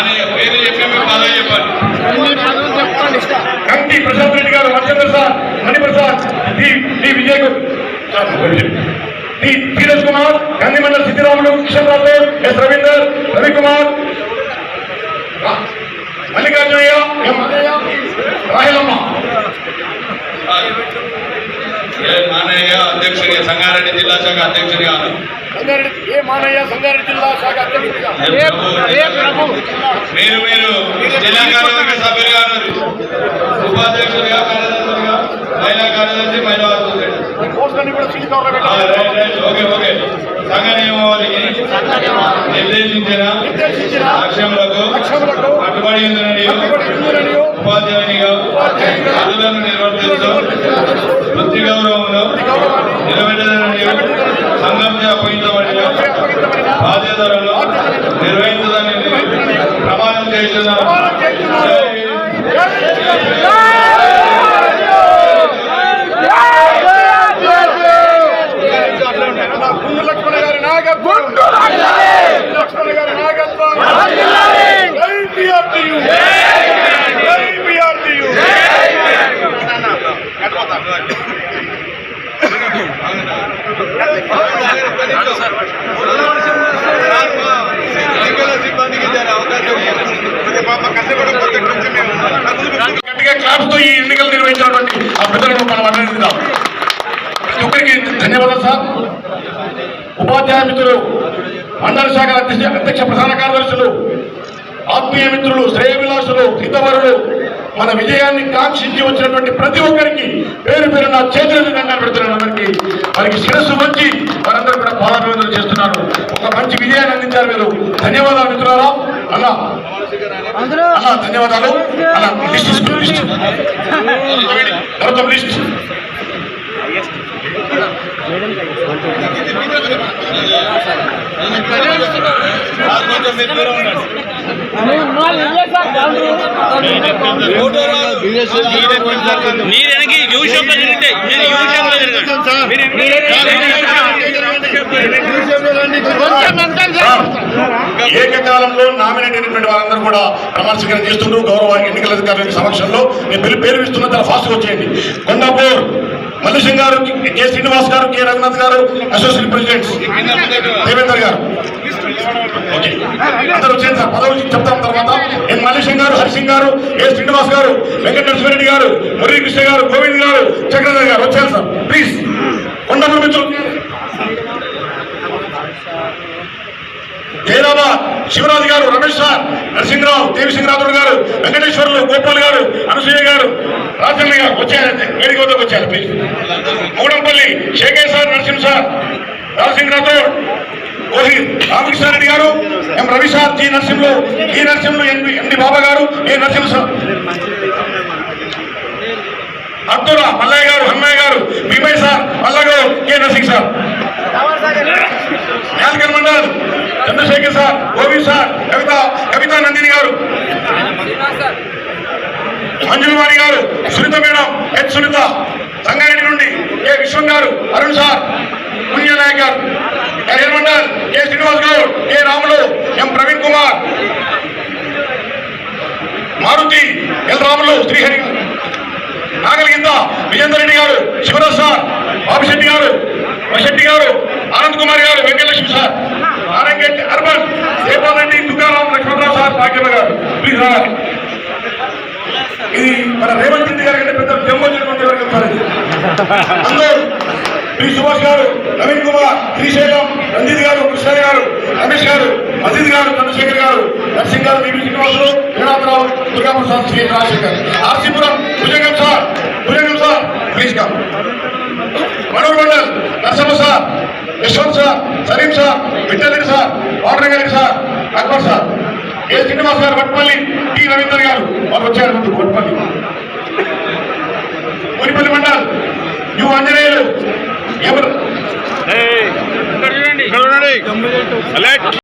మానయ్య పేరు చెప్పి పదవి చెప్పండి. కంటి Prashanth Reddy garu Harchandra sir Maniprasad D Vijay D Dheeraj Kumar Gandhi mandal Siddiramulu Kishan Rathod S Ravinder Ravikumar. Mallikarjunaiah Rahilamma A Manaiah అధ్యక్షుడిగా సంగారెడ్డి జిల్లా శాఖ అధ్యక్షుడిగా మీరు మీరు జిల్లా కార్యవర్గ సభ్యులుగా ఉపాధ్యక్షుడిగా కార్యదర్శులుగా మహిళా కార్యదర్శి మహిళా ఓకే ఓకే. సంఘ నియమావళికి నిర్దేశించిన లక్ష్యములకు కట్టుబడి ఉందని ఉపాధ్యాయునిగా విధులను నిర్వర్తిస్తూ వృత్తి గౌరవంలో ధన్యవాదాలు సార్. ఉపాధ్యాయ మిత్రులు మండల శాఖ అధ్యక్ష ప్రధాన కార్యదర్శులు ఆత్మీయ మిత్రులు శ్రేయవిలాసులు హితవరులు మన విజయాన్ని కాంక్షించి వచ్చినటువంటి ప్రతి ఒక్కరికి పేరు పేరు నా చేతులను దండాలు పెడుతున్నాను అందరికీ. వారికి శిరస్సు వచ్చి వారందరూ కూడా పాదాభివందనలు చేస్తున్నారు. ఒక మంచి విజయాన్ని అందించారు మీరు ధన్యవాదాలు మిత్రులారా. అలా అలా ధన్యవాదాలు. అలా లిస్ట్ లిస్ట్. మీరు వెనక్కి యూ షాప్ తిరిగితే మీరు యూ షాప్ ఏకకాలంలో నామినేట్ అయినటువంటి వారందరూ కూడా ప్రమాణ చేస్తుంటూ చేస్తుండ్రు గౌరవ ఎన్నికల అధికారుల సమక్షంలో నేను పేరు పేరు ఇస్తున్న చాలా ఫాస్ట్గా వచ్చేయండి. కొండాపూర్ మల్లేశం గారు కె శ్రీనివాస్ గారు కె రఘునాథ్ గారు అసోసియేట్ ప్రెసిడెంట్స్ దేవేందర్ గారు. ఓకే. అందరూ వచ్చేది సార్. పదవులు చెప్తాం తర్వాత. ఎన్ మల్లేశం గారు హరిసింగ్ గారు ఏ శ్రీనివాస్ గారు వెంకట నరసింహారెడ్డి గారు మురళీ కృష్ణ గారు గోవింద్ గారు చక్రధర్ గారు వచ్చారు సార్. ప్లీజ్. కొండాపూర్ మిత్రులు. జయరాబాద్ శివరాజు గారు రమేష్ సార్ నరసింహరావు దేవిసింహరాథుడు గారు వెంకటేశ్వర్లు గోపాల్ గారు అనసూయ గారు రాజన్న గారు వచ్చారు వేదిక వద్దకు వచ్చారు please. Mudampalli Shekar sir Narasimha sir Narasimha Rathod Ramakrishna Reddy garu M Ravi sir G Narasimhulu ఈ Narasimhulu MD MD Baba garu A Narasimha sir. Abdullah Mallaiah garu అమ్మాయి గారు Bhimaiah sir Mallagaru K Narsing sir Yadagiri mandal Chandrashekar sir Govind sir Kavitha Kavitha Nandini garu Manjulavani garu Sunitha madam H Sunitha Sangareddy నుండి A విశ్వం గారు Arun sir పుణ్య నాయక్ గారు Yadagiri mandal A Srinivas garu A Ramulu M Praveen Kumar Maruthi L Ramulu Srihari garu నాగలిగింద Vijender Reddy గారు Shivraj sir బాబుశెట్టి గారు వశెట్టి గారు Anand Kumar garu Venkatalakshmi sir నారాయణగడ్డి urban సేపాల్ Reddy Tukaram Lakshmanarao sir Bhagyamma garu please రావాలి ఇది మన రేవంత్ రెడ్డి గారి కంటే పెద్ద జమ్మూ వచ్చినటువంటి వర్గం సార్ ఇది అందరూ పి సుభాష్ గారు నవీన్ కుమార్ శ్రీశైలం రంజిత్ గారు కృష్ణ గారు రమేష్ గారు అజిత్ గారు Chandrashekar garu Narsing garu BB Srinivasulu Veeratharao Durgaprasad Sri Rajasekhar RC Puram Bhujangam sir Bhujangam sir please come. Manohar mandal Narasimha sir Yashwant sir Salim sir Vittalreddy sir వాటరంగారెడ్డి sir Akbar sir. A Srinivas garu Vatpalli T Ravinder గారు వాళ్ళు వచ్చారు ముందు వట్పల్లి. మునిపల్లి మండల్ ఆంజనేయులు ఎవరు చూడండి alert